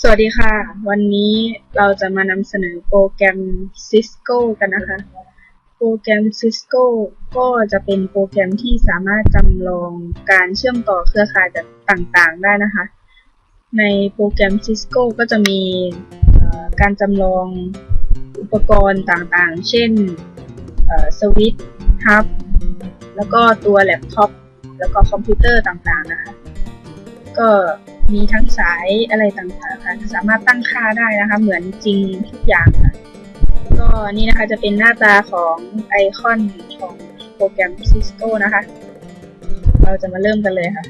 สวัสดีค่ะ วันนี้เราจะมานำเสนอโปรแกรม Cisco กันนะคะ โปรแกรม Cisco ก็จะเป็นโปรแกรมที่สามารถจำลองการเชื่อมต่อเครือข่ายแบบต่างๆ ได้นะคะ ในโปรแกรม Cisco ก็จะมีการจำลองอุปกรณ์ต่างๆ เช่นสวิตช์ฮับ แล้วก็ตัวแล็ปท็อป แล้วก็คอมพิวเตอร์ต่างๆ นะคะ ก็มีทั้งสายอะไรต่างๆค่ะสามารถตั้งค่าได้นะคะ เหมือนจริงทุกอย่างค่ะก็นี่นะคะจะเป็นหน้าตาของไอคอนของโปรแกรม Cisco นะคะ เราจะมาเริ่มกันเลยค่ะ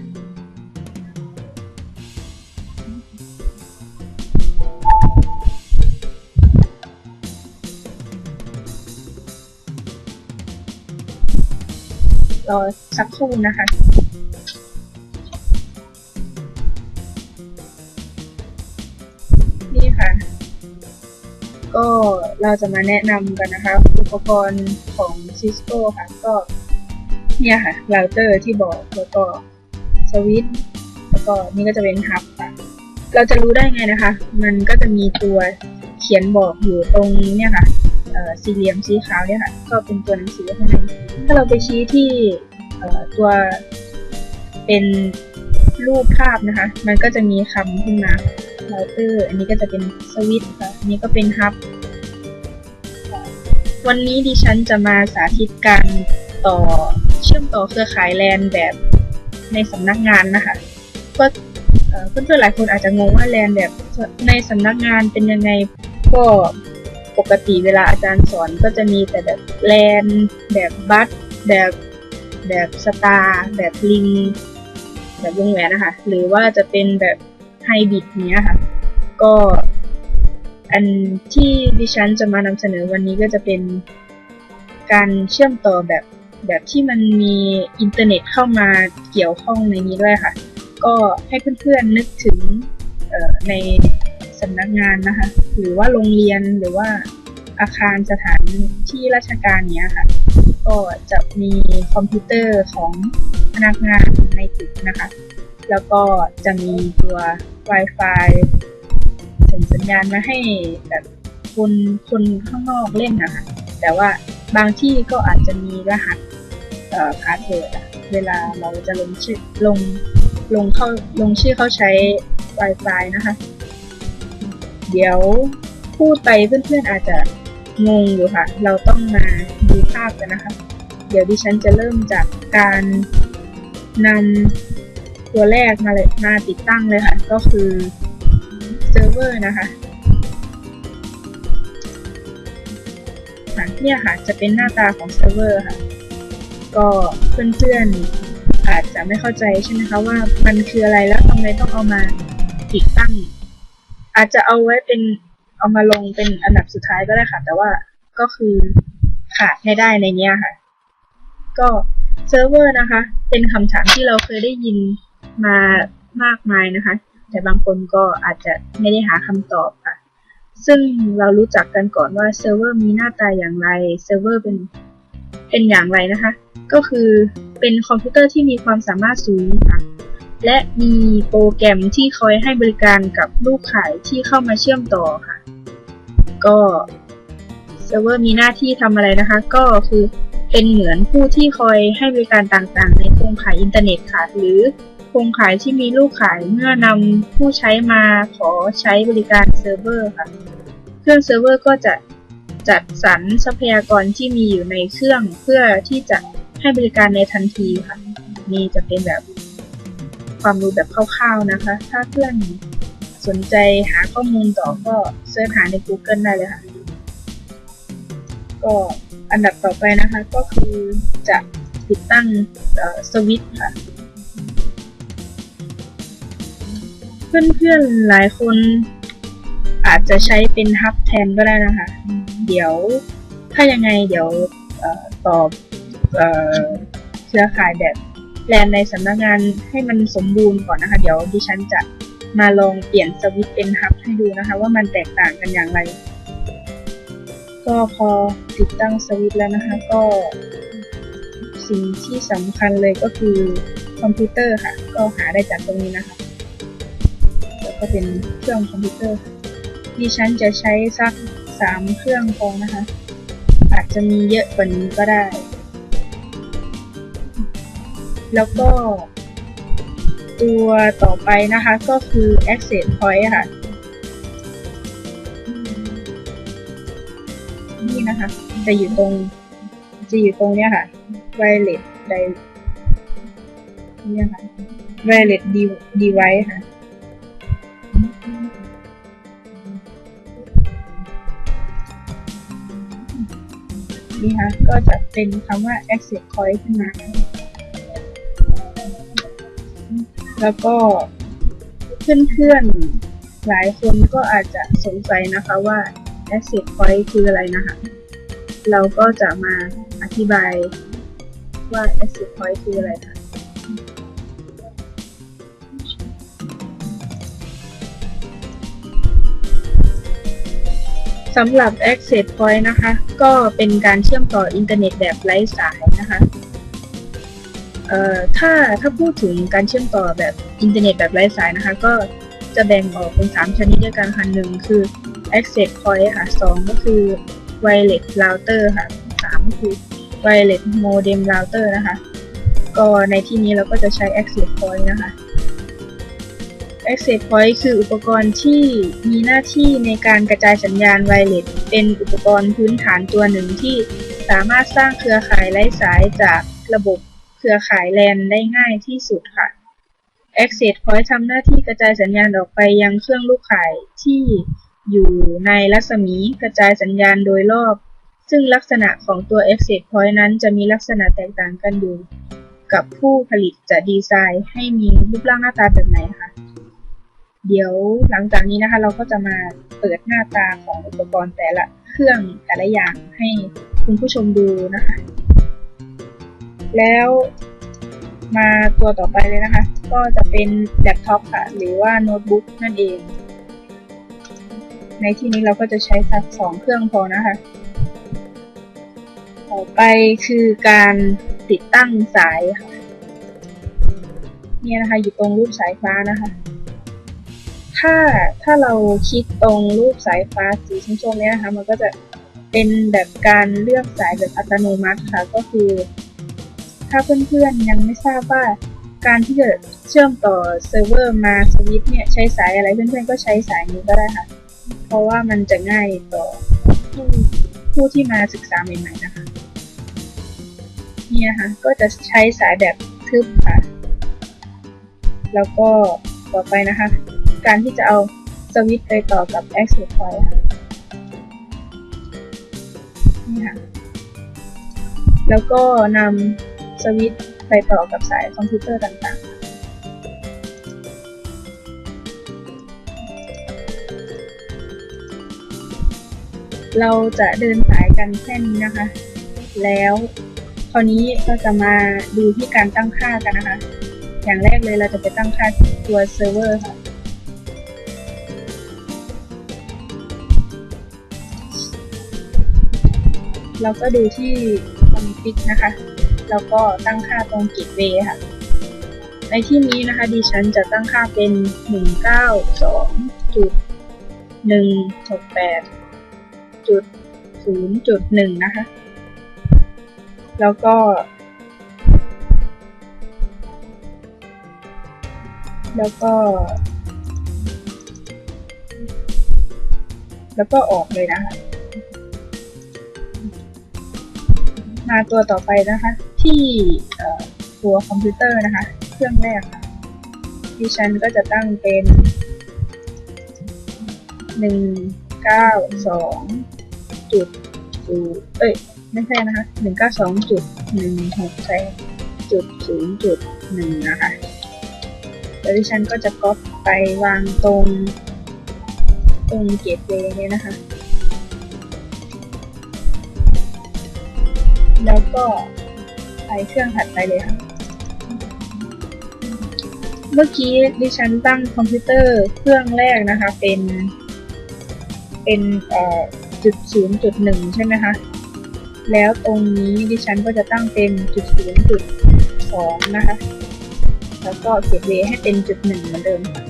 รอสักครู่นะคะ ก็เราจะมาแนะนำกันนะคะ อุปกรณ์ของ Cisco ค่ะ ก็เนี่ยค่ะเราเตอร์ที่บอกแล้วก็สวิตช์แล้วก็นี่ก็จะเป็นฮับค่ะ เราจะรู้ได้ไงนะคะ มันก็จะมีตัวเขียนบอกอยู่ตรงเนี่ยค่ะสี่เหลี่ยมสีขาวเนี่ยค่ะ ก็เป็นตัวหนังสือข้างในถ้าเราไปชี้ที่ตัวเป็นรูปภาพนะคะ มันก็จะมีคำขึ้นมา เราเตอร์อันนี้ก็จะเป็นสวิตช์ค่ะอันนี้ก็เป็นฮับวันนี้ดิฉันจะมาสาธิตการต่อเชื่อมต่อเครือข่ายแลนแบบในสำนักงานนะคะก็เอ่อเพื่อนๆหลายคนอาจจะงงว่าแลนแบบในสำนักงานเป็นยังไงก็ปกติเวลาอาจารย์สอนก็จะมีแต่แบบแลนแบบบัสแบบแบบสตาร์แบบลิง แบบวงแหวนนะคะหรือว่าจะเป็นแบบ ไฮบริดเนี้ยค่ะ ก็ อันที่ดิฉันจะมานำเสนอวันนี้ก็จะเป็นการเชื่อมต่อแบบแบบที่มันมีอินเทอร์เน็ตเข้ามาเกี่ยวข้องในนี้ด้วยค่ะ ก็ให้เพื่อนๆนึกถึงในสำนักงานนะคะ หรือว่าโรงเรียนหรือว่าอาคารสถานที่ราชการเนี้ยค่ะ ก็จะมีคอมพิวเตอร์ของพนักงานในตึกนะคะ แล้วก็จะมีตัว Wi-Fi ส่งสัญญาณมาให้แบบคนคนข้างนอกเล่นนะคะแต่ว่าบางที่ก็อาจจะมีรหัสเอ่อพาสเวิร์ดอะเวลาเราจะลงชื่อลงลงเข้าลงชื่อเข้าใช้ Wi-Fi นะคะ เดี๋ยวพูดไปเพื่อนๆอาจจะงงอยู่ค่ะ เราต้องมาดูภาพกันนะคะ เดี๋ยวดิฉันจะเริ่มจากการนำ ตัวแรกมาเลยมาติดตั้งเลยค่ะ ก็คือเซิร์ฟเวอร์นะคะค่ะเนี่ยค่ะจะเป็นหน้าตาของเซิร์ฟเวอร์ค่ะ ก็เพื่อนๆอาจจะไม่เข้าใจใช่ไหมคะว่ามันคืออะไรแล้วทำไมต้องเอามาติดตั้ง อาจจะเอาไว้เป็นเอามาลงเป็นอันดับสุดท้ายก็ได้ค่ะ แต่ว่าก็คือขาดไม่ได้ในเนี้ยค่ะ ก็เซิร์ฟเวอร์นะคะ เป็นคำถามที่เราเคยได้ยิน มามากมายนะคะ แต่บางคนก็อาจจะไม่ได้หาคำตอบค่ะ ซึ่งเรารู้จักกันก่อนว่าเซิร์ฟเวอร์มีหน้าตาอย่างไร เซิร์ฟเวอร์เป็นเป็นอย่างไรนะคะ ก็คือเป็นคอมพิวเตอร์ที่มีความสามารถสูงค่ะ และมีโปรแกรมที่คอยให้บริการกับลูกขายที่เข้ามาเชื่อมต่อค่ะ ก็เซิร์ฟเวอร์มีหน้าที่ทำอะไรนะคะ ก็คือเป็นเหมือนผู้ที่คอยให้บริการต่างๆ ในโครงข่ายอินเทอร์เน็ตค่ะ หรือ โครงข่ายที่มีลูกขายเมื่อนำผู้ใช้มาขอใช้บริการเซิร์ฟเวอร์ค่ะ เครื่องเซิร์ฟเวอร์ก็จะจัดสรรทรัพยากรที่มีอยู่ในเครื่องเพื่อที่จะให้บริการในทันทีค่ะ นี่จะเป็นแบบความรู้แบบคร่าวๆนะคะ ถ้าเพื่อนสนใจหาข้อมูลต่อก็เสิร์ชหาใน Google ได้เลยค่ะ ก็อันดับต่อไปนะคะก็คือจะติดตั้งสวิตช์ค่ะ เพื่อนๆหลายคนอาจจะใช้เป็นฮับแทนก็ได้นะคะ เดี๋ยวถ้ายังไงเดี๋ยวออตอบเอ่อเครือข่ายแบบแลนในสำนักงานให้มันสมบูรณ์ก่อนนะคะ เดี๋ยวดิฉันจะมาลองเปลี่ยนสวิตเป็นฮับให้ดูนะคะ ว่ามันแตกต่างกันอย่างไร ก็พอติดตั้งสวิตแล้วนะคะก็ สิ่งที่สำคัญเลยก็คือคอมพิวเตอร์ค่ะ ก็หาได้จากตรงนี้นะคะ ก็เป็นเครื่องคอมพิวเตอร์ดิฉันจะใช้สักสามเครื่องพอนะคะ อาจจะมีเยอะกว่านี้ก็ได้ แล้วก็ ตัวต่อไปนะคะก็คือ access point ค่ะ นี่นะคะ จะอยู่ตรง จะอยู่ตรงเนี้ยค่ะ wireless di- เนี่ยค่ะ wireless device ค่ะ นี่ค่ะก็จะเป็นคำว่า access point ขึ้นมา แล้วก็เพื่อนๆหลายคนก็อาจจะสงสัยนะคะว่า access point คืออะไรนะคะ เราก็จะมาอธิบายว่า access point คืออะไรค่ะ สำหรับ access point นะคะ ก็เป็นการเชื่อมต่ออินเทอร์เน็ตแบบไร้สายนะคะเอ่อถ้าถ้าพูดถึงการเชื่อมต่อแบบอินเทอร์เน็ตแบบไร้สายนะคะ ก็จะแบ่งออกเป็น 3 ชนิดด้วยกันค่ะหนึ่งคือ access point ค่ะสองก็คือ wireless router ค่ะสามก็คือ wireless modem router นะคะ ก็ในที่นี้เราก็จะใช้ access point นะคะ access point คืออุปกรณ์ที่มีหน้าที่ในการกระจายสัญญาณไวเลสเป็นอุปกรณ์พื้นฐานตัวหนึ่งที่สามารถสร้างเครือข่ายไร้สายจากระบบเครือข่าย LAN ได้ง่ายที่สุดค่ะ access point ทำหน้าที่กระจายสัญญาณออกไปยังเครื่องลูกข่ายที่อยู่ในรัศมีกระจายสัญญาณโดยรอบ ซึ่งลักษณะของตัว access point นั้นจะมีลักษณะแตกต่างกันอยู่ กับผู้ผลิตจะดีไซน์ให้มีรูปร่างหน้าตาแบบไหนค่ะ เดี๋ยวหลังจากนี้นะคะ เราก็จะมาเปิดหน้าตาของอุปกรณ์แต่ละเครื่องแต่ละอย่างให้คุณผู้ชมดูนะคะ แล้วมาตัวต่อไปเลยนะคะ ก็จะเป็นแล็ปท็อปค่ะ หรือว่าโน้ตบุ๊กนั่นเอง ในที่นี้เราก็จะใช้สักสองเครื่องพอนะคะ ต่อไปคือการติดตั้งสายค่ะ เนี่ยนะคะ อยู่ตรงรูปสายฟ้านะคะ ถ้าถ้าเราคลิกตรงรูปสายฟ้าสีส้มๆเนี้ยนะคะ มันก็จะเป็นแบบการเลือกสายแบบอัตโนมัติค่ะ ก็คือ ถ้าเพื่อนๆยังไม่ทราบว่าการที่จะเชื่อมต่อเซิร์ฟเวอร์มาสวิตช์เนี่ยใช้สายอะไรเพื่อนๆก็ใช้สายนี้ก็ได้ค่ะ เพราะว่ามันจะง่ายต่อผู้ผู้ที่มาศึกษาใหม่ๆนะคะนี่นะคะก็จะใช้สายแบบทึบค่ะ แล้วก็ต่อไปนะคะ การที่จะเอาสวิตช์ไปต่อกับ access point ค่ะนี่ค่ะ แล้วก็นำสวิตช์ไปต่อกับสายคอมพิวเตอร์ต่างๆ เราจะเดินสายกันแค่นี้นะคะ แล้วคราวนี้เราจะมาดูที่การตั้งค่ากันนะคะ อย่างแรกเลยเราจะไปตั้งค่าตัวเซิร์ฟเวอร์ค่ะ เราก็ดูที่คอมฟิกนะคะ แล้วก็ตั้งค่าตรงกิจเวค่ะ ในที่นี้นะคะดิฉันจะตั้งค่าเป็น 192จุด168จุด0จุด1นะคะ แล้วก็ แล้วก็แล้วก็ออกเลยนะคะ มาตัวต่อไปนะคะ ที่ตัวคอมพิวเตอร์นะคะ เครื่องแรกค่ะดิฉันก็จะตั้งเป็นหนึ่งเก้าสองจุดศูนย์เอ้ยไม่ใช่นะคะหนึ่งเก้าสองจุดหนึ่งหกแปดจุดศูนย์จุดหนึ่งนะคะแล้วดิฉันก็จะก๊อปไปวางตรง ตรงเกตเวย์เนี่ยนะคะ แล้วก็ไปเครื่องถัดไปเลยค่ะเมื่อกี้ดิฉันตั้งคอมพิวเตอร์เครื่องแรกนะคะ เป็น เป็นเอ่อจุดศูนย์จุดหนึ่งใช่ไหมคะ แล้วตรงนี้ดิฉันก็จะตั้งเป็นจุดศูนย์จุดสองนะคะ แล้วก็เก็บเวให้เป็นจุดหนึ่งเหมือนเดิมค่ะ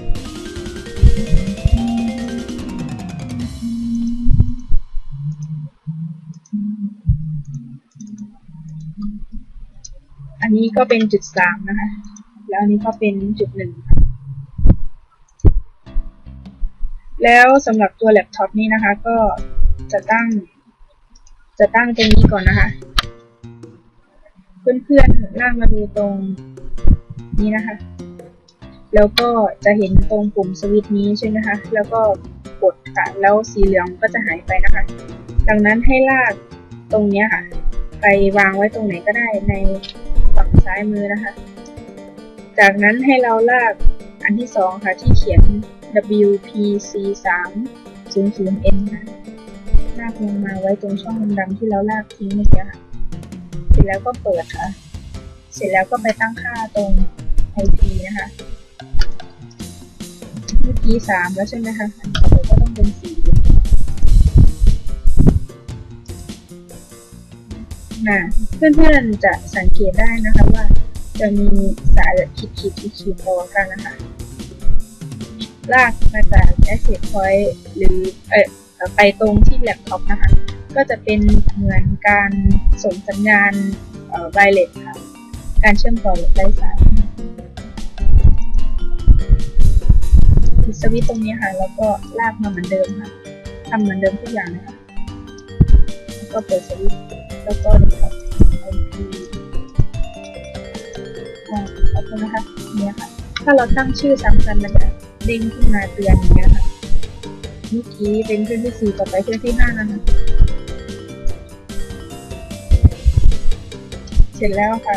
อันนี้ก็เป็นจุดสามนะคะ แล้วอันนี้ก็เป็นจุดหนึ่งแล้วสำหรับตัวแล็ปท็อปนี้นะคะ ก็จะตั้ง จะตั้งตรงนี้ก่อนนะคะ เพื่อนๆลากมาดูตรงนี้นะคะ แล้วก็จะเห็นตรงปุ่มสวิตช์นี้ใช่ไหมคะ แล้วก็กดค่ะ แล้วสีเหลืองก็จะหายไปนะคะ ดังนั้นให้ลากตรงนี้ค่ะ ไปวางไว้ตรงไหนก็ได้ใน ซ้ายมือนะคะ จากนั้นให้เราลากอันที่สองค่ะที่เขียน WPC 3 0 0 N ค่ะ ลากลงมาไว้ตรงช่องดำๆที่เราลากทิ้งเมื่อกี้ค่ะ เสร็จแล้วก็เปิดค่ะ เสร็จแล้วก็ไปตั้งค่าตรง IP นะคะ เมื่อกี้สามแล้วใช่ไหมคะอันต่อไปก็ต้องเป็นสี่นะ เพื่อนๆจะสังเกตได้นะคะว่า จะมีสายแบบขีดขีดขีดต่อกันนะคะ ลากมาจาก Access Point หรือเออไปตรงที่แล็ปท็อปนะคะ ก็จะเป็นเหมือนการส่งสัญญาณไวเลสค่ะ การเชื่อมต่อไร้สายปิดสวิตช์ตรงนี้ค่ะ แล้วก็ลากมาเหมือนเดิมค่ะทำเหมือนเดิมทุกอย่างเลยค่ะแล้วก็เปิดสวิตช์แล้วก็นี่ค่ะ IP อ่าขอบคุณนะคะเนี่ยค่ะ ถ้าเราตั้งชื่อซ้ำกันมันจะเด้งขึ้นมาเตือนอย่างเงี้ยค่ะเมื่อกี้เป็นเครื่องที่สี่ต่อไปเครื่องที่ห้านะคะ เสร็จแล้วค่ะ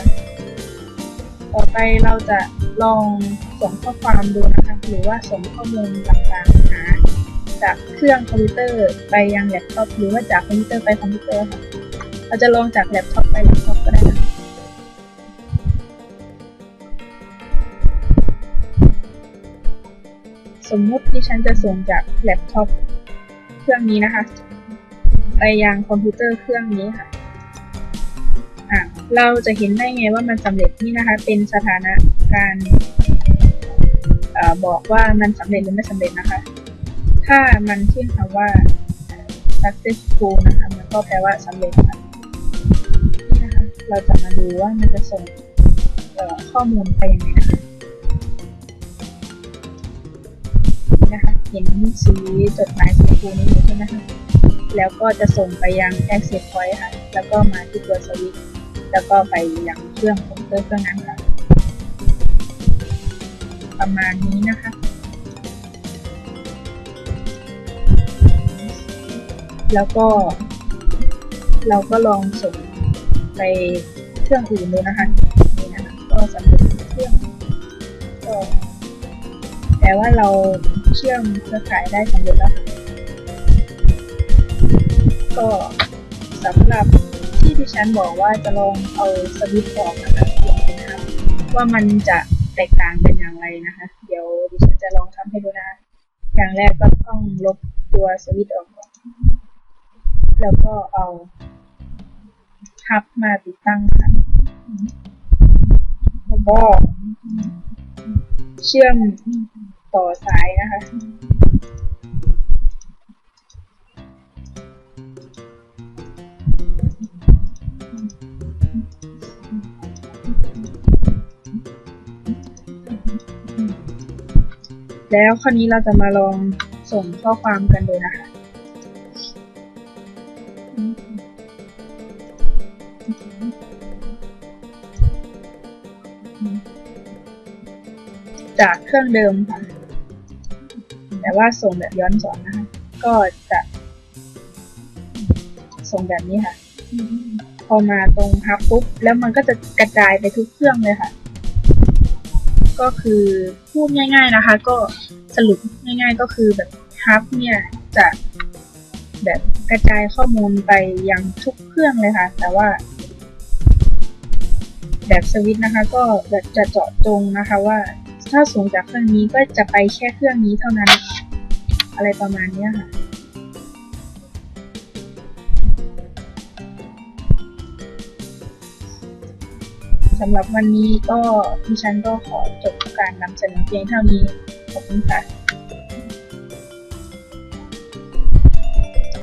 ต่อไปเราจะลองส่งข้อความดูนะคะ หรือว่าส่งข้อมูลต่างๆหาจากเครื่องคอมพิวเตอร์ไปยังแล็ปท็อปหรือว่าจากคอมพิวเตอร์ไปคอมพิวเตอร์ค่ะ เราจะลองจากแล็ปท็อปไปแล็ป สมมุติที่ฉันจะส่งจากแล็ปท็อปเครื่องนี้นะคะ ไปยังคอมพิวเตอร์เครื่องนี้ค่ะอะ เราจะเห็นได้ไงว่ามันสำเร็จนี่นะคะ เป็นสถานะการอบอกว่ามันสำเร็จหรือไม่สำเร็จนะคะ ถ้ามันขึ้นคำว่า successful นะคะ มันก็แปลว่าสำเร็จค่ะนี่นะคะ เราจะมาดูว่ามันจะส่งข้อมูลไปยังไงนะคะ เห็นสีจดหมายสีชมพูนี้อยู่ใช่ไหมคะแล้วก็จะส่งไปยัง access point ค่ะ แล้วก็มาที่ตัวสวิตช์แล้วก็ไปยังเครื่องคอมพิวเตอร์เครื่องนั้นค่ะ ประมาณนี้นะคะแล้วก็ เราก็ลองส่งไปเครื่องอื่นดูนะคะ แต่ว่าเราเชื่อมเครือข่ายได้สำเร็จแล้วค่ะก็สำหรับที่ดิฉันบอกว่าจะลองเอาสวิตช์ออกนะคะเดี๋ยวนะครับ ว่ามันจะแตกต่างกันอย่างไรนะคะ เดี๋ยวดิฉันจะลองทำให้ดูนะ อย่างแรกก็ต้องลบตัวสวิตช์ออกก่อนแล้วก็เอาฮับมาติดตั้งค่ะแล้วก็เชื่อม ต่อสายนะคะ แล้วคราวนี้เราจะมาลองส่งข้อความกันดูนะคะจากเครื่องเดิมค่ะ ว่าส่งแบบย้อนสอนนะคะ ก็จะส่งแบบนี้ค่ะ พอมาตรงฮับปุ๊บ แล้วมันก็จะกระจายไปทุกเครื่องเลยค่ะ ก็คือพูดง่าย ๆนะคะ ก็สรุปง่าย ๆ ก็คือแบบฮับเนี่ยจะแบบกระจายข้อมูลไปยังทุกเครื่องเลยค่ะ แต่ว่า แบบสวิตนะคะ ก็แบบจะเจาะจงนะคะว่าถ้าส่งจากเครื่องนี้ก็จะไปแค่เครื่องนี้เท่านั้น อะไรประมาณนี้ค่ะ สำหรับวันนี้ก็ดิฉันก็ขอจบการนำเสนอเพียงเท่านี้ ขอบคุณค่ะ